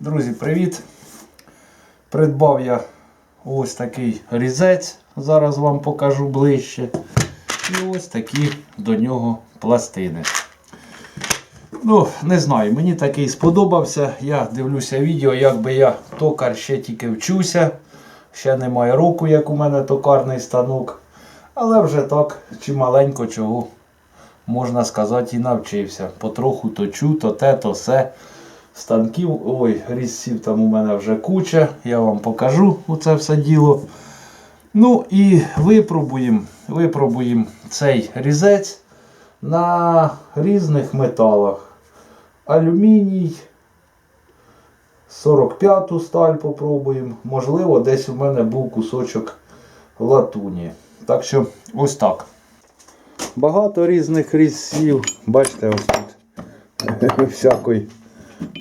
Друзі, привіт! Придбав я ось такий різець, зараз вам покажу ближче. І ось такі до нього пластини. Ну, не знаю, мені такий сподобався. Я дивлюся відео, якби я токар ще тільки вчуся. Ще немає року, як у мене токарний станок. Але вже так чималенько чого, можна сказати, і навчився. Потроху точу, то те, то все. Станків, ой, різців там у мене вже куча. Я вам покажу оце все діло. Ну і випробуємо випробуємо цей різець на різних металах. Алюміній, 45-ту сталь попробуємо. Можливо, десь у мене був кусочок латуні. Так що ось так. Багато різних різців. Бачите, ось тут всякої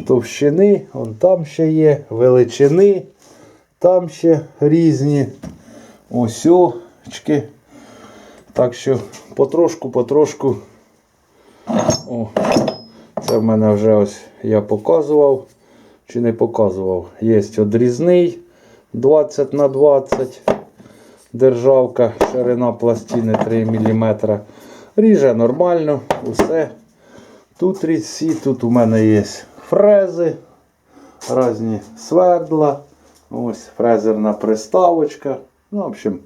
товщини, вон там ще є, величини, там ще різні осьочки. Так що потрошку-потрошку. О, це в мене вже ось я показував чи не показував. Є одрізний 20 на 20 державка, ширина пластини 3 мм. Ріже нормально, усе. Тут різці, тут у мене є фрези, різні свердла, ось фрезерна приставочка. Ну, в общем,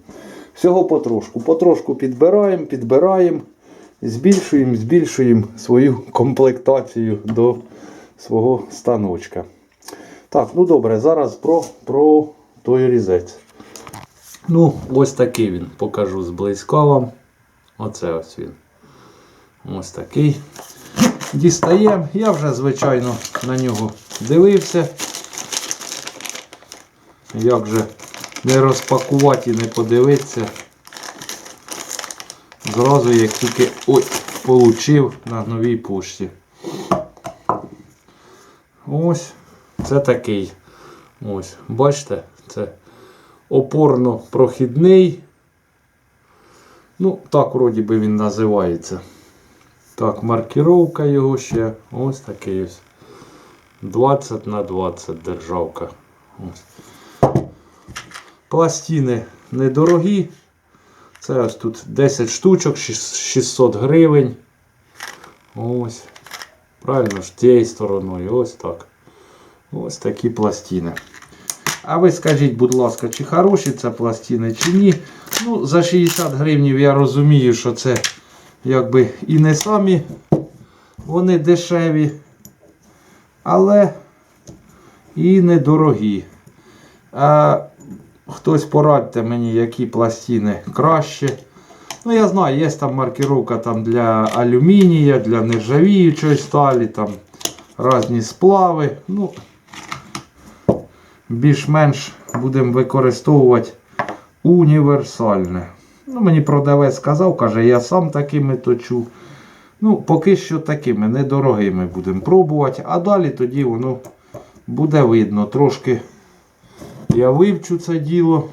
всього потрошку. Потрошку підбираємо, підбираємо, збільшуємо, збільшуємо свою комплектацію до свого станочка. Так, ну добре, зараз про, про той різець. Ну, ось такий він, покажу зблизька вам. Оце ось він. Ось такий. Дістаємо. Я вже, звичайно, на нього дивився. Як же не розпакувати і не подивитися. Зразу як тільки ой, получив на новій пошті. Ось це такий. Ось, бачите, це опорно-прохідний. Ну, так вроді би він називається. Так, маркировка його ще ось такий ось. 20 на 20 державка. Ось. Пластини недорогі. Це ось тут 10 штучок, 600 гривень. Ось. Правильно ж, тією стороною. Ось так. Ось такі пластини. А ви скажіть, будь ласка, чи хороші це пластини, чи ні. Ну, за 60 гривнів я розумію, що це якби і не самі вони дешеві, але і недорогі. А хтось порадьте мені, які пластини краще. Ну, я знаю, є там маркировка там для алюмінія, для нержавіючої сталі, там різні сплави. Ну, більш-менш будемо використовувати універсальне. Ну, Мені продавець сказав, каже, я сам такими точу. Ну, поки що такими недорогими будемо пробувати, а далі тоді воно буде видно. Трошки я вивчу це діло.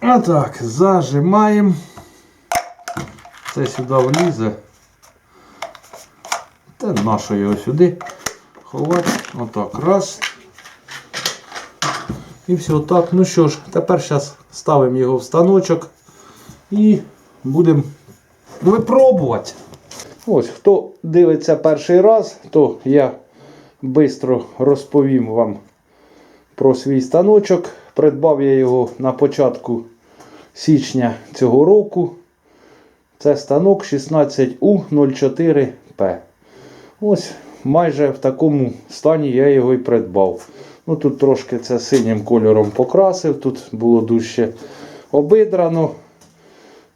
А так, зажимаємо. Це сюди влізе. Та нащо його сюди ховати. Отак. Раз. І все так. Ну що ж, тепер зараз ставимо його в станочок і будемо випробувати. Ось, хто дивиться перший раз, то я швидко розповім вам про свій станочок. Придбав я його на початку січня цього року. Це станок 16У04П. Ось майже в такому стані я його і придбав. Ну Тут трошки це синім кольором покрасив, тут було дужче обидрано.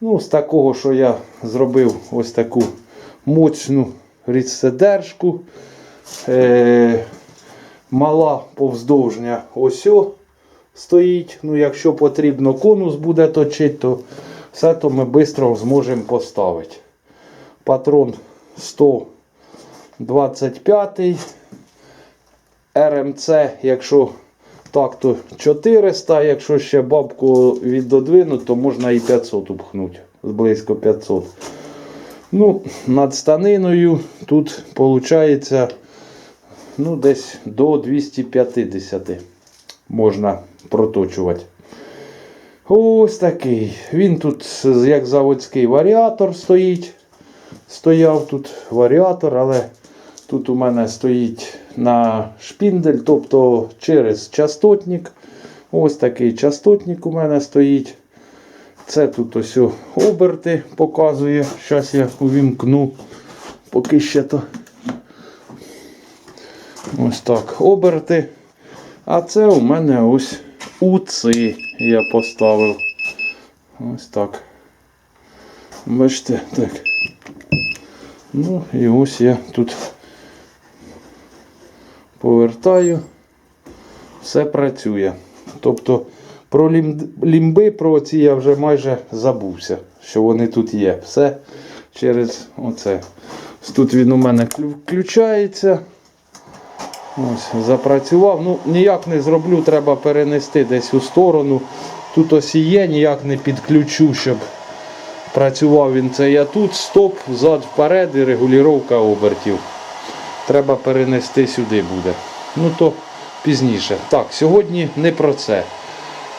Ну, З такого, що я зробив ось таку моцну рідседержку. Е, мала повздовжня ось стоїть. Ну, Якщо потрібно конус буде точити, то все то ми швидко зможемо поставити. Патрон 125 РМЦ, якщо так, то 400, якщо ще бабку віддодвинуть, то можна і 500 упхнути. Близько 500. Ну, над станиною тут виходить ну, десь до 250 можна проточувати. Ось такий. Він тут як заводський варіатор стоїть. Стояв тут варіатор, але тут у мене стоїть на шпіндель, тобто через частотник. Ось такий частотник у мене стоїть. Це тут ось оберти показує. Зараз я увімкну. Поки ще то. Ось так, оберти. А це у мене ось уци я поставив. Ось так. Бачите, так. Ну і ось я тут повертаю. Все працює. Тобто про лімби, про ці я вже майже забувся, що вони тут є. Все через оце. Тут він у мене включається. Ось, запрацював. Ну, ніяк не зроблю, треба перенести десь у сторону. Тут ось і є, ніяк не підключу, щоб працював він це я тут. Стоп, зад вперед і регулювання обертів. Треба перенести сюди буде. Ну то пізніше. Так, сьогодні не про це.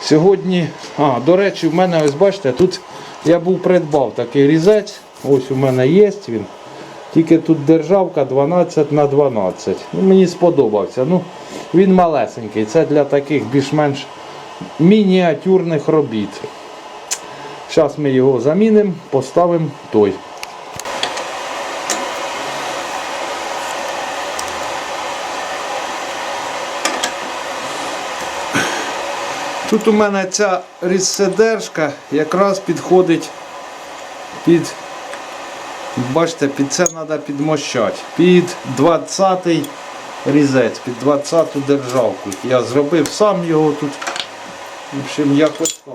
Сьогодні, а, до речі, в мене ось бачите, тут я був придбав такий різець. Ось у мене є він. Тільки тут державка 12 на 12. Ну, мені сподобався. Ну, він малесенький. Це для таких більш-менш мініатюрних робіт. Зараз ми його замінимо, поставимо той. Тут у мене ця різседержка якраз підходить під Бачите, під це треба підмощати. Під 20-й різець, під 20-ту державку. Я зробив сам його тут. В общем, якось так.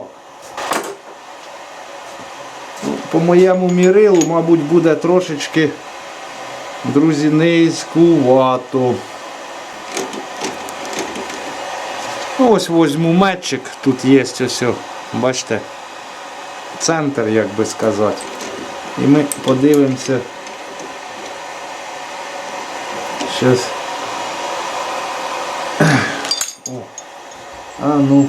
Ну, По моєму мірилу, мабуть, буде трошечки, друзі, низькувато. Ну, ось возьму метчик, тут є ось, бачите, центр, як би сказати. І ми подивимося. Щас. О. А ну.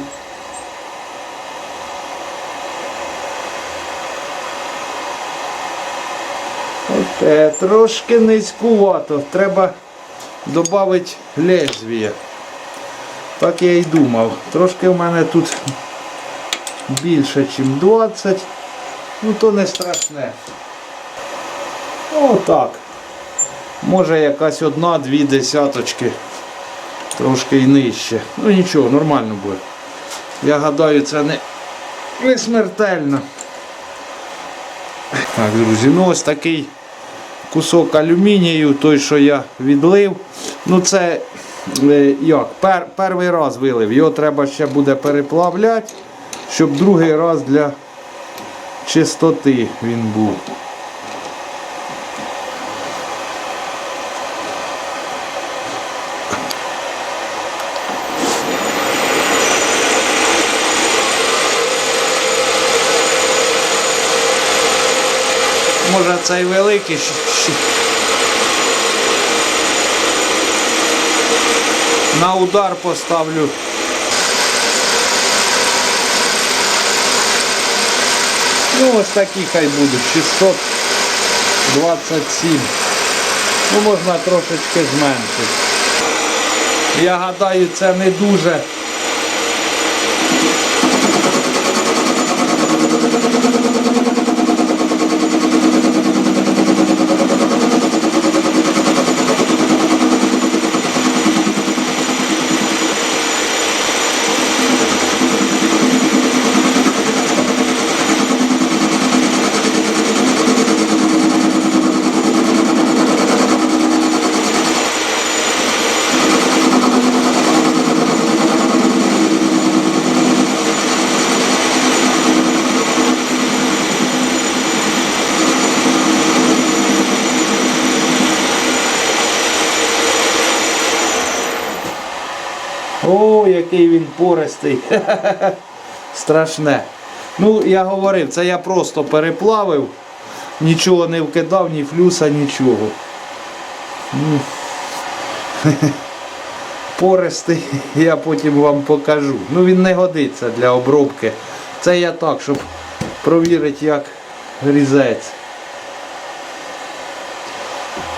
Оте, трошки низькувато. Треба додати лезвія. Так я і думав. Трошки в мене тут більше, ніж 20. Ну то не страшне. Отак. Може якась одна-дві десяточки. Трошки і нижче. Ну нічого, нормально буде. Я гадаю, це не, не смертельно. Так, друзі, ну ось такий кусок алюмінію, той, що я відлив. Ну це як, пер, перший раз вилив. Його треба ще буде переплавляти, щоб другий раз для чистоти він був. Може цей великий на удар поставлю. Ну, ось такі хай будуть. 627. Ну, можна трошечки зменшити. Я гадаю, це не дуже. О, який він пористий. Страшне. Ну, я говорив, це я просто переплавив. нічого не вкидав, ні флюса, нічого. Ну, Пористий, я потім вам покажу. Ну він не годиться для обробки. Це я так, щоб провірити, як різець.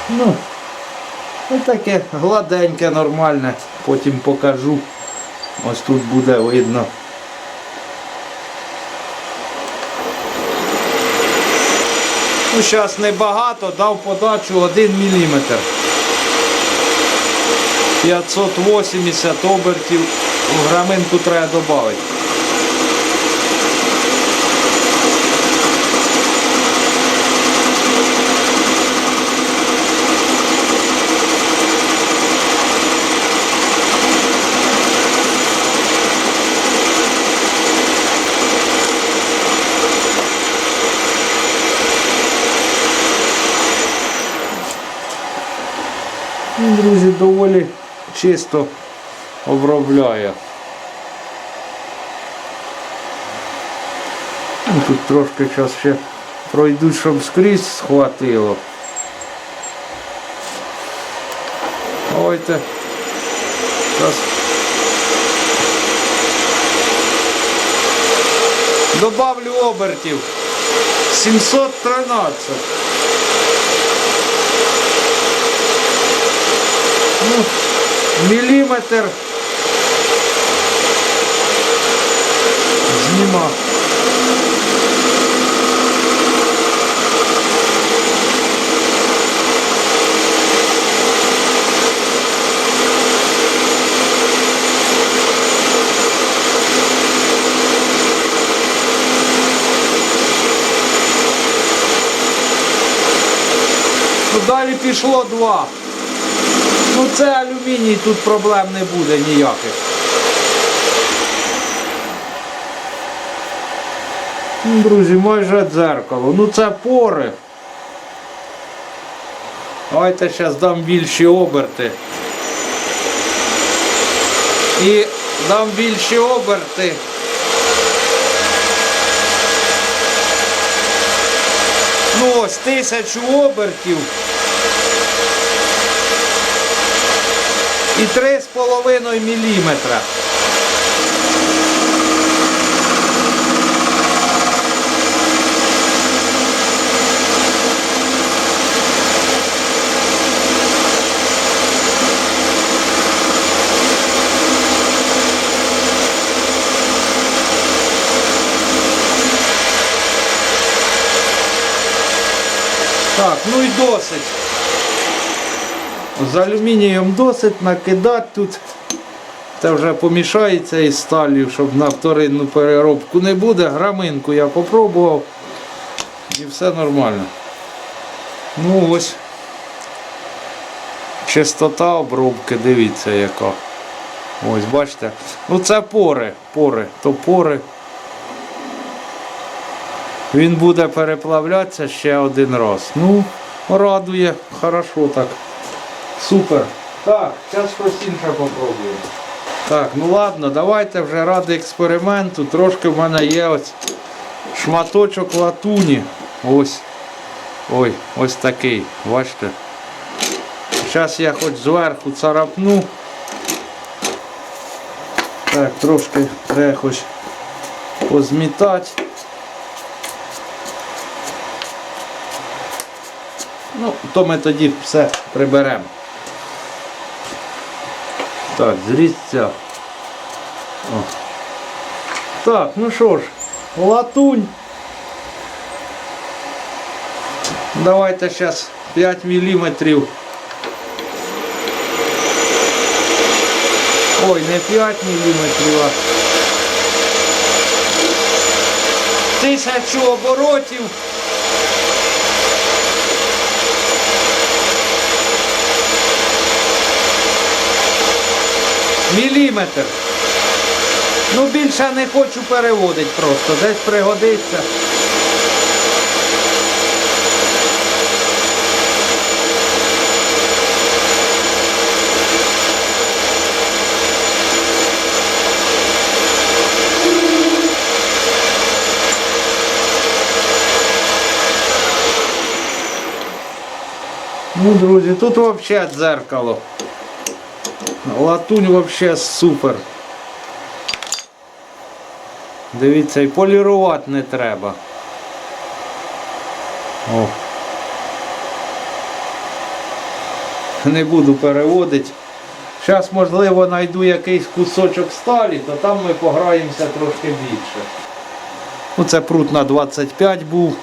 Ну, ось таке гладеньке, нормальне, потім покажу. Ось тут буде видно. Ну, зараз небагато, дав подачу 1 мм. 580 обертів. В граминку треба додати. Друзі, доволі чисто обробляє. Ну, Тут трошки зараз ще пройду, щоб скрізь схватило. Давайте. Зараз. Добавлю обертів. 713. Міліметр зніма. Ну, далі пішло два. Це алюміній, тут проблем не буде ніяких. Ну, Друзі, майже дзеркало. Ну це пори. Давайте зараз дам більші оберти. І дам більші оберти. Ну ось тисячу обертів. І 3,5 міліметра. Так, ну і досить. З алюмінієм досить накидати тут. Це вже помішається із сталью, щоб на вторинну переробку не буде. Граминку я попробував і все нормально. Ну ось. Чистота обробки, дивіться яка. Ось, бачите. Ну це пори, пори, то пори. Він буде переплавлятися ще один раз. Ну, радує, хорошо так. Супер. Так, зараз інше попробуємо. Так, ну ладно, давайте вже ради експерименту. Трошки в мене є ось шматочок латуні. Ось. Ой, ось такий. Бачите? Зараз я хоч зверху царапну. Так, трошки треба хоч позмітати. Ну, то ми тоді все приберемо. Так, зрізця. О. Так, ну що ж, латунь. Давайте зараз 5 міліметрів. Ой, не 5 міліметрів, а тисячу оборотів. Міліметр. Ну більше не хочу переводити просто, десь пригодиться. Ну, друзі, тут взагалі дзеркало. Латунь взагалі супер. Дивіться, і полірувати не треба. О. Не буду переводити. Зараз, можливо, знайду якийсь кусочок сталі, то там ми пограємося трошки більше. Ну, це прут на 25 був.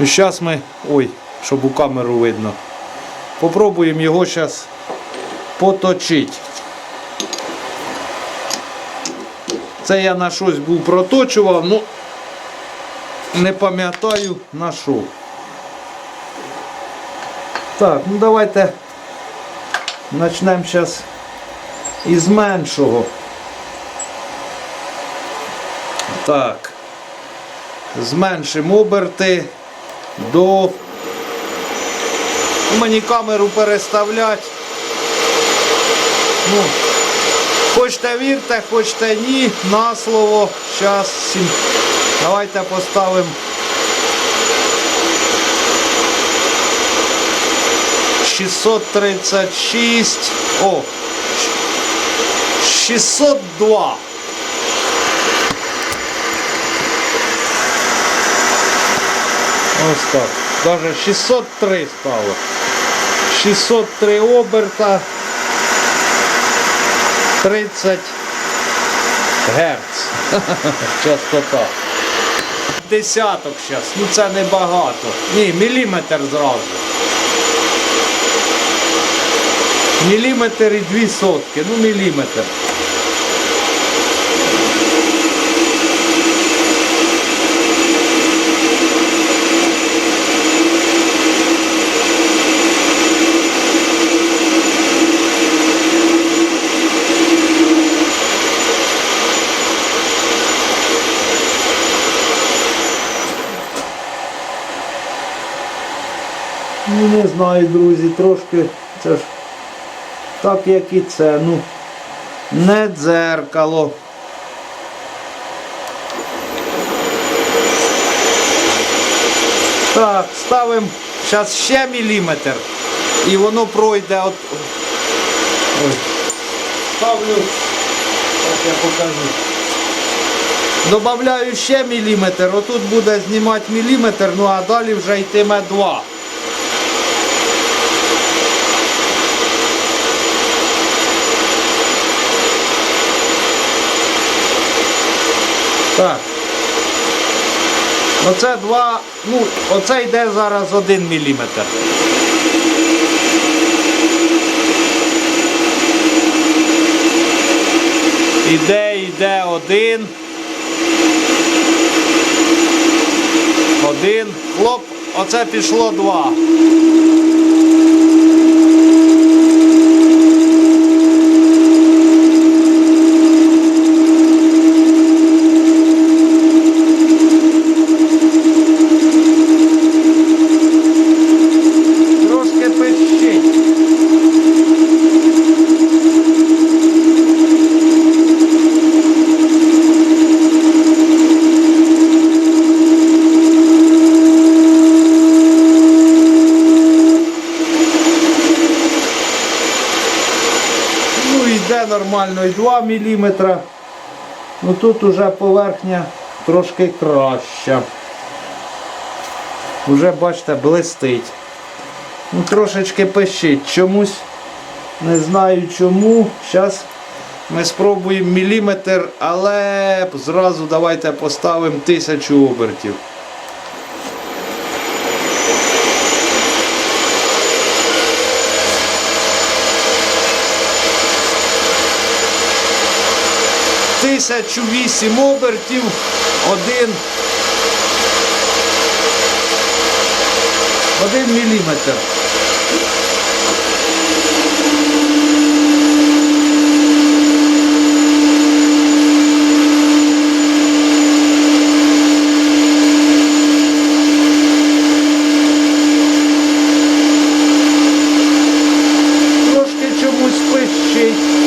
Зараз ми. Ой, щоб у камеру видно. Попробуємо його зараз поточити. Це я на щось був проточував, ну не пам'ятаю на що. Так, ну давайте почнемо зараз із меншого. Так. Зменшимо оберти до. Мені камеру переставлять. Ну, хочете вірте, хочете ні, на слово. Зараз давайте поставимо. Шістсот тридцять шість. О! 602. Ось так. Даже 603 стало. 603 оберта. 30 Герц. Частота. Десяток зараз. Ну це небагато. Ні, міліметр зразу. Міліметр і дві сотки. Ну міліметр. Ну не знаю, друзі, трошки це ж так як і це, ну не дзеркало. Так, ставимо зараз ще міліметр і воно пройде от. Ой. Ставлю, так я покажу. Добавляю ще міліметр, отут буде знімати міліметр, ну а далі вже йтиме два. Так. Оце два, ну, оце йде зараз один міліметр. Іде, йде один. Один. Хлоп, оце пішло два. Трошки пищить. Нормально і 2 мм. Ну тут уже поверхня трошки краща. Уже бачите, блистить. Ну, трошечки пищить чомусь. Не знаю чому. Зараз ми спробуємо міліметр, але зразу давайте поставимо тисячу обертів. Тисячу вісім обертів, один. Один міліметр. Трошки чомусь пищить.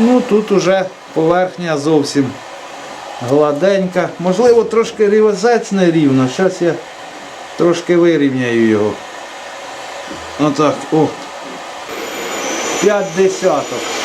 Ну тут уже поверхня зовсім гладенька. Можливо, трошки рівозець не рівно. Зараз я трошки вирівняю його. Отак, о. П'ять десяток.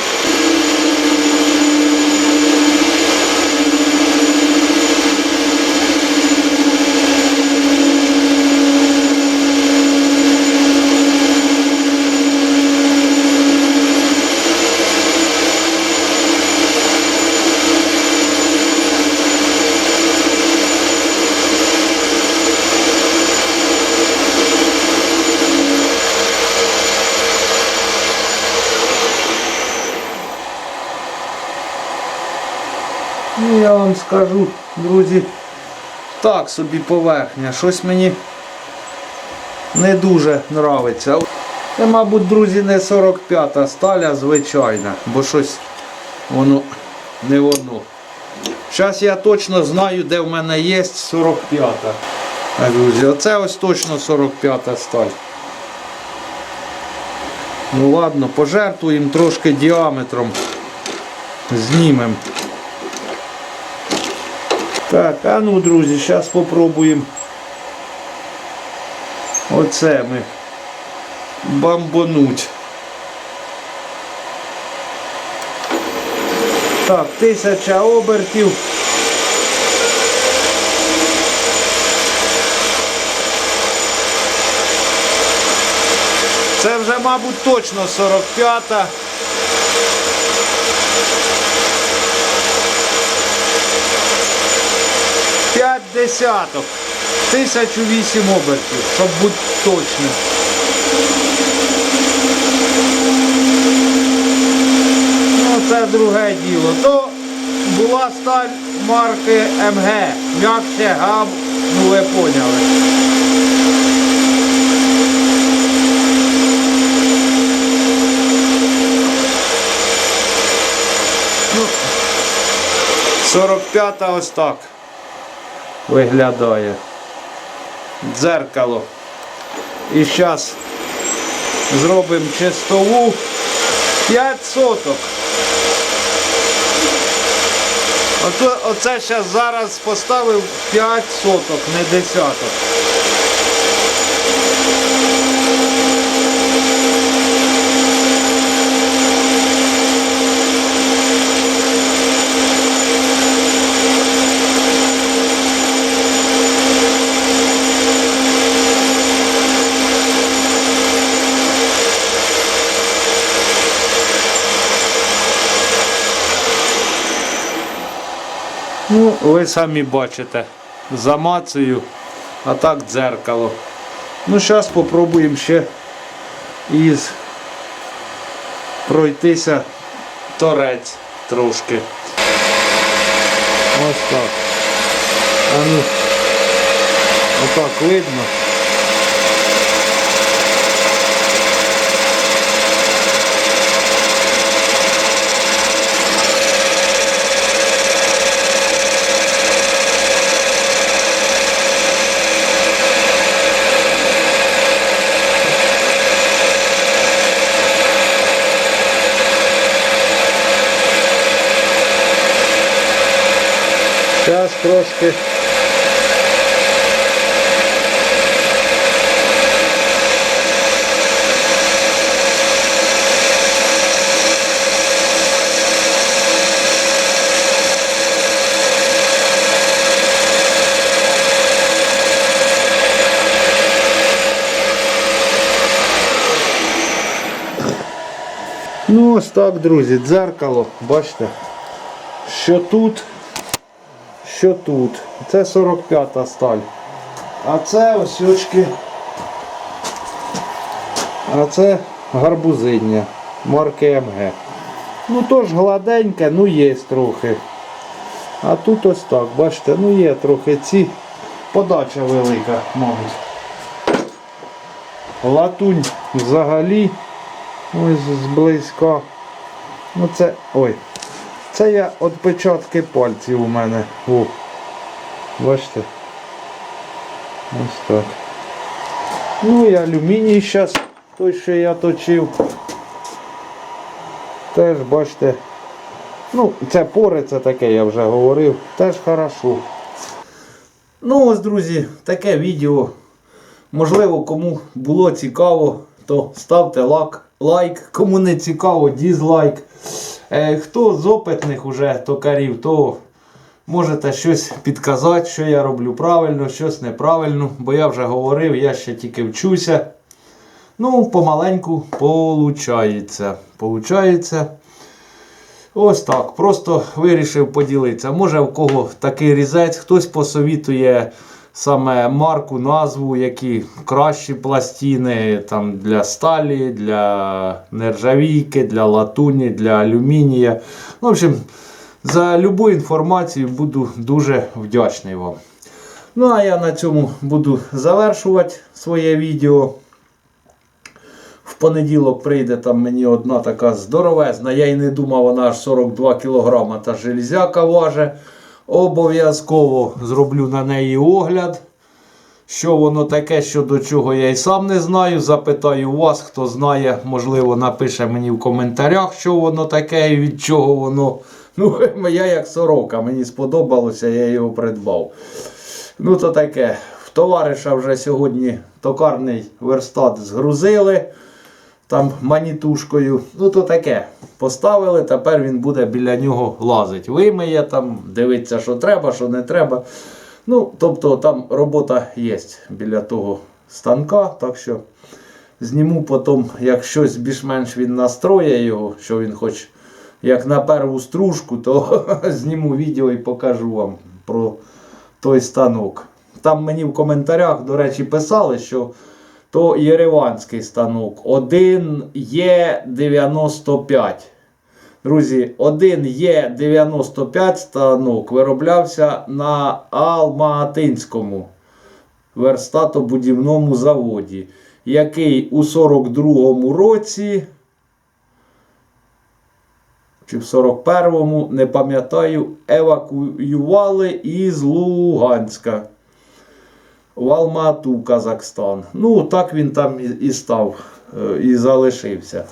Ну, я вам скажу, друзі, так собі поверхня. Щось мені не дуже нравиться. Це, мабуть, друзі, не 45-та сталь, а звичайна, бо щось воно не воно. Зараз я точно знаю, де в мене є 45-та. Так, друзі, оце ось точно 45-та сталь. Ну ладно, пожертвуємо трошки діаметром. Знімемо. Так, а ну, друзі, зараз спробуємо. Оце ми бамбануть. Так, тисяча обертів. Це вже, мабуть, точно 45-та. Десяток. Тисячу вісім обертів, щоб бути точним. Ну, це друге діло. То була сталь марки МГ. М'якше гам, ну ви поняли. Ну, 45-та ось так виглядає. Дзеркало. І зараз зробимо чистову 5 соток. Оце зараз поставив 5 соток, не десяток. Ви самі бачите. Замацую, а так дзеркало. Ну, зараз спробуємо ще із пройтися торець трошки. Ось так. А ну, отак видно. Зараз трошки. Ну ось так, друзі, дзеркало, бачите, що тут що тут. Це 45-та сталь. А це ось. А це гарбузиння марки МГ. Ну теж гладеньке, ну є трохи. А тут ось так, бачите, ну є трохи ці. Подача велика, мабуть. Латунь взагалі. Ось зблизька. Ну це... ой. Це я відпечатки пальців у мене. О. Бачите? Ось так. Ну і алюміній зараз, той, що я точив. Теж, бачите, Ну, це пори, це таке, я вже говорив, теж хорошо. Ну ось, друзі, таке відео. Можливо, кому було цікаво, то ставте лайк. Кому не цікаво, дізлайк. Е, хто з опитних уже токарів, то можете щось підказати, що я роблю правильно, щось неправильно. Бо я вже говорив, я ще тільки вчуся. Ну, помаленьку получається. Получається. Ось так. Просто вирішив поділитися. Може в кого такий різець, хтось посовітує саме марку, назву, які кращі пластини там, для сталі, для нержавійки, для латуні, для алюмінія. Ну, в общем, за любу інформацію буду дуже вдячний вам. Ну, а я на цьому буду завершувати своє відео. В понеділок прийде там мені одна така здоровезна. Я й не думав, вона аж 42 кг та железяка важить. Обов'язково зроблю на неї огляд. Що воно таке, що до чого я й сам не знаю. Запитаю вас, хто знає, можливо, напише мені в коментарях, що воно таке і від чого воно. Ну, я як сорока, мені сподобалося, я його придбав. Ну, то таке. В товариша вже сьогодні токарний верстат згрузили там манітушкою. Ну, то таке. Поставили, тепер він буде біля нього лазить. Вимиє там, дивиться, що треба, що не треба. Ну, тобто там робота є біля того станка, так що зніму потім, як щось більш-менш він настроє його, що він хоч як на перву стружку, то зніму відео і покажу вам про той станок. Там мені в коментарях, до речі, писали, що то єреванський станок. 1 є 95. Друзі, один є 95 станок вироблявся на Алматинському верстатобудівному заводі, який у 42-му році, чи в 41-му, не пам'ятаю, евакуювали із Луганська в Алмату, Казахстан. Ну, так він там і- став, е, і залишився.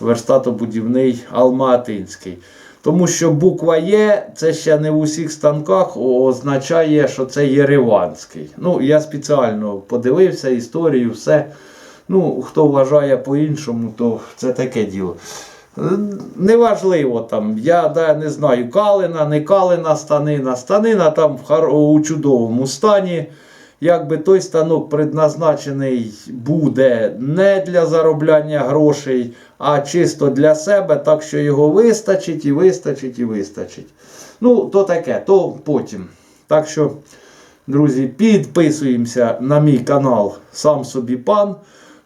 Верстатобудівний Алматинський. Тому що буква Є, це ще не в усіх станках означає, що це Єреванський. Ну, я спеціально подивився історію, все. Ну, хто вважає по-іншому, то це таке діло. Е, Неважливо там, я да, не знаю, калина, не калина станина. Станина там в у чудовому стані. Якби той станок предназначений буде не для заробляння грошей, а чисто для себе, так що його вистачить і вистачить і вистачить. Ну, то таке, то потім. Так що, друзі, підписуємося на мій канал Сам собі пан.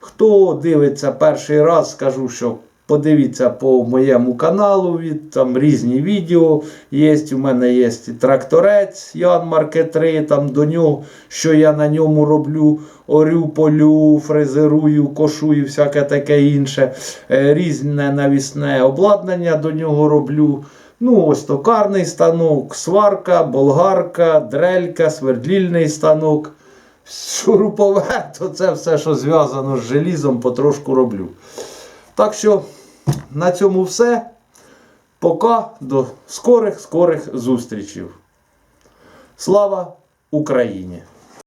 Хто дивиться перший раз, скажу, що подивіться по моєму каналу, там різні відео є. У мене є і тракторець Ян Марке 3, там до нього, що я на ньому роблю, орю, полю, фрезерую, кошу і всяке таке інше. Е, Різне навісне обладнання до нього роблю. Ну, ось токарний станок, сварка, болгарка, дрелька, свердлільний станок. Шуруповерт, це все, що зв'язано з желізом, потрошку роблю. Так що на цьому все. Пока до скорих скорих зустрічів. Слава Україні!